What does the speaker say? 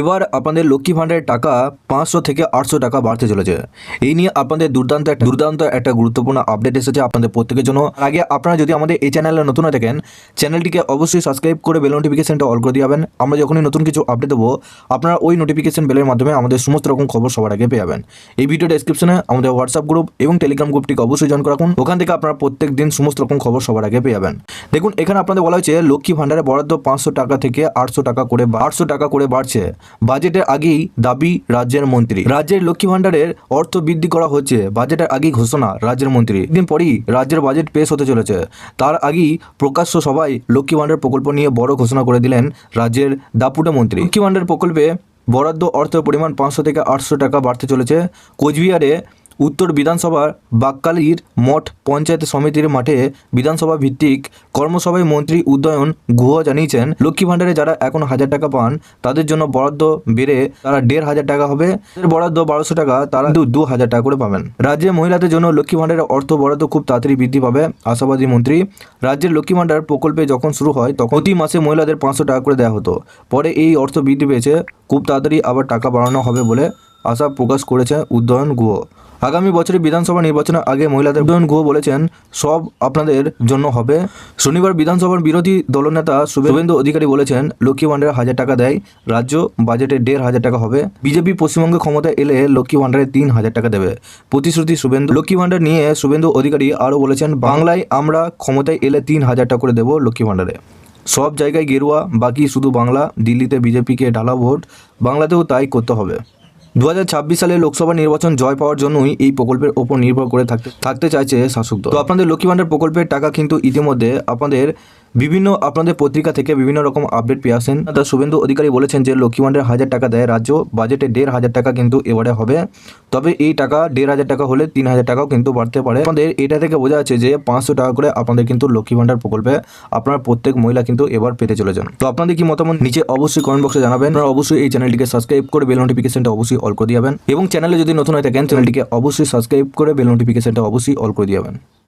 এবার আপনাদের লক্ষ্মী ভাণ্ডারের টাকা পাঁচশো থেকে আটশো টাকা বাড়তে চলেছে। এই নিয়ে আপনাদের দুর্দান্ত দুর্দান্ত একটা গুরুত্বপূর্ণ আপডেট এসেছে আপনাদের প্রত্যেকের জন্য। আগে আপনারা যদি আমাদের এই চ্যানেলে নতুন হয়ে থাকেন চ্যানেলটিকে অবশ্যই সাবস্ক্রাইব করে বেল নোটিফিকেশনটা অল করে দিয়াবেন আমরা যখনই নতুন কিছু আপডেট দেবো, আপনারা ওই নোটিফিকেশন বেলের মাধ্যমে আমাদের সমস্ত রকম খবর সবার আগে পেয়ে যাবেন। এই ভিডিও ডেসক্রিপশনে আমাদের হোয়াটসঅ্যাপ গ্রুপ এবং টেলিগ্রাম গ্রুপটিকে অবশ্যই জয়েন করা রাখুন। ওখান থেকে আপনারা প্রত্যেক দিন সমস্ত রকম খবর সবার আগে পেয়ে যাবেন। দেখুন, এখানে আপনাদের বলা হয়েছে, লক্ষ্মী ভাণ্ডারে বরাদ্দ পাঁচশো টাকা থেকে আটশো টাকা করে আটশো টাকা করে বাড়ছে। বাজেটের আগেই দাবি রাজ্যের মন্ত্রী। রাজ্যের লক্ষ্মী ভাণ্ডারের অর্থ বৃদ্ধি করা হচ্ছে, বাজেটের আগেই ঘোষণা রাজ্যের মন্ত্রী। দিন পরই রাজ্যের বাজেট পেশ হতে চলেছে। তার আগেই প্রকাশ্য সবাই লক্ষ্মী ভাণ্ডার প্রকল্প নিয়ে বড় ঘোষণা করে দিলেন রাজ্যের দাপুটে মন্ত্রী। লক্ষ্মী ভাণ্ডার প্রকল্পে বরাদ্দ অর্থের পরিমাণ পাঁচশো থেকে আটশো টাকা বাড়তে চলেছে। কোচবিহারে উত্তর বিধানসভার বাক্কালির মঠ পঞ্চায়েত সমিতির মাঠে বিধানসভা ভিত্তিক কর্মসভায় মন্ত্রী উদয়ন গুহ জানিয়েছেন, লক্ষ্মী ভাণ্ডারে যারা এখন হাজার টাকা পান, তাদের জন্য বরাদ্দ বেড়ে তারা দেড় হাজার টাকা হবে। বরাদ্দ বারোশো টাকা, তারা কিন্তু দু হাজার টাকা করে পাবেন। রাজ্যে মহিলাদের জন্য লক্ষ্মী ভাণ্ডারের অর্থ বরাদ্দ খুব তাড়াতাড়ি বৃদ্ধি পাবে, আশাবাদী মন্ত্রী। রাজ্যের লক্ষ্মী ভাণ্ডার প্রকল্পে যখন শুরু হয়, তখন প্রতি মাসে মহিলাদের পাঁচশো টাকা করে দেওয়া হতো। পরে এই অর্থ বৃদ্ধি পেয়েছে, খুব তাড়াতাড়ি আবার টাকা বাড়ানো হবে বলে আশা প্রকাশ করেছে উদয়ন গুহ। আগামী বছরে বিধানসভা নির্বাচনের আগে মহিলাদের উদয়ন গুহ বলেছেন, সব আপনাদের জন্য হবে। শনিবার বিধানসভার বিরোধী দলনেতা শুভেন্দু অধিকারী বলেছেন, লক্ষ্মী ভাণ্ডারে হাজার টাকা দেয়, রাজ্য বাজেটে দেড় হাজার টাকা হবে। বিজেপি পশ্চিমবঙ্গে ক্ষমতায় এলে লক্ষ্মী ভাণ্ডারে তিন হাজার টাকা দেবে। প্রতিশ্রুতি শুভেন্দু লক্ষ্মী ভাণ্ডার নিয়ে শুভেন্দু অধিকারী আরও বলেছেন, বাংলায় আমরা ক্ষমতায় এলে তিন হাজার টাকা করে দেবো লক্ষ্মী ভাণ্ডারে। সব জায়গায় গেরুয়া, বাকি শুধু বাংলা, দিল্লিতে বিজেপিকে ঢালা ভোট, বাংলাতেও তাই করতে হবে। দু হাজার ছাব্বিশ সালে লোকসভা নির্বাচন জয় পাওয়ার জন্যই এই প্রকল্পের ওপর নির্ভর করে থাকতে থাকতে চাইছে শাসক দল। তো আপনাদের লক্ষ্মী ভাণ্ডার প্রকল্পের টাকা কিন্তু ইতিমধ্যে আপনাদের বিভিন্ন আপনাদের পত্রিকা থেকে বিভিন্ন রকম আপডেট পেয়ে আসেন। তা শুভেন্দু অধিকারী বলেছেন যে লক্ষ্মী ভান্ডার হাজার টাকা দেয় রাজ্য বাজেটে দেড় হাজার টাকা কিন্তু এবারে হবে। তবে এই টাকা, দেড় হাজার টাকা হলে তিন হাজার টাকাও কিন্তু বাড়তে পারে। আপনাদের এটা থেকে বোঝা যাচ্ছে যে, পাঁচশো টাকা করে আপনাদের কিন্তু লক্ষ্মী ভান্ডার প্রকল্পে আপনার প্রত্যেক মহিলা কিন্তু এবার পেতে চলেছেন। তো আপনাদের কি মতামত নিচে অবশ্যই কমেন্ট বক্সে জানাবেন। আপনারা অবশ্যই এই চ্যানেলটিকে সাবস্ক্রাইব করে বেল নোটিফিকেশনটা অবশ্যই অল করে দিয়াবেন এবং চ্যানেলে যদি নতুন হয়ে থাকেন চ্যানেলটিকে অবশ্যই সাবস্ক্রাইব করে বেল নোটিফিকেশনটা অবশ্যই অল করে দিয়াবেন